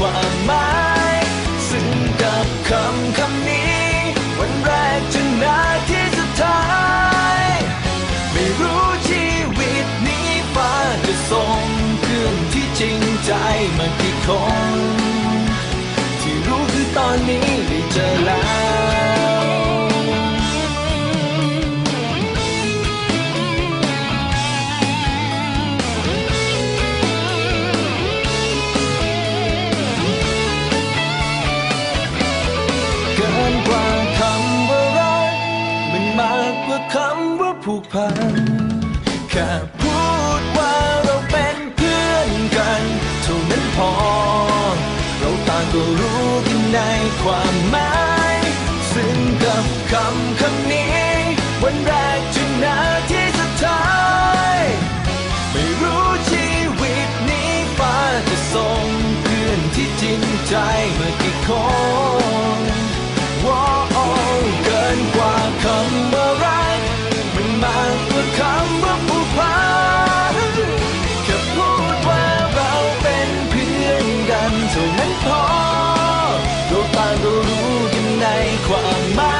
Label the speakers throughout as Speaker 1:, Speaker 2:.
Speaker 1: ความหมายซึ่งกับคำคำนี้ วันแรกจนนาทีสุดท้าย ไม่รู้ชีวิตนี้ฟ้าจะส่งเพื่อนที่จริงใจมากี่คน ที่รู้คือตอนนี้ ความหมายซึ่งกับคำคำนี้ วันแรกจนนาทีสุดท้าย ไม่รู้ชีวิตนี้ฟ้าจะส่งเพื่อนที่จริงใจเมากี่คนว้าวเกินกว่าคำว่ารักมันมากกว่าคำว่าผูกพันแค่พูดว่าเราเป็นเพื่อนกันเท่านั้นพอ ต่างก็รู้กันในความหมาย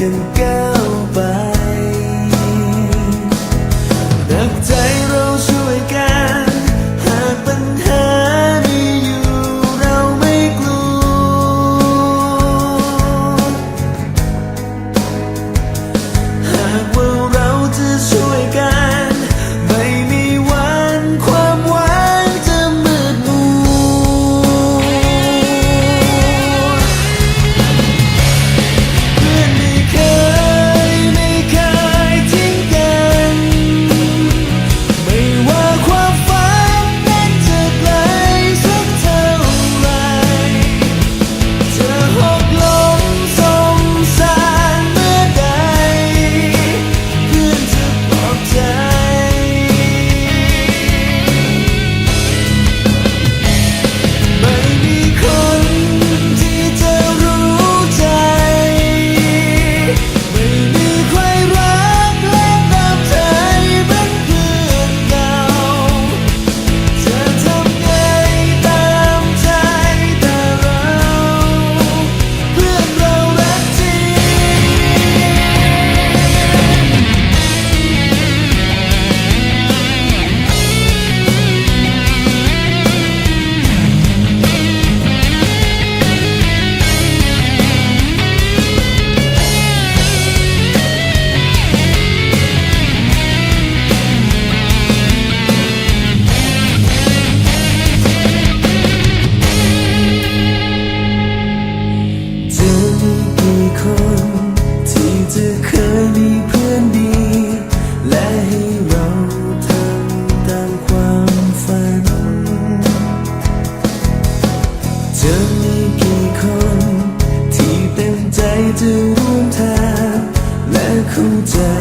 Speaker 2: can get เข้ใจ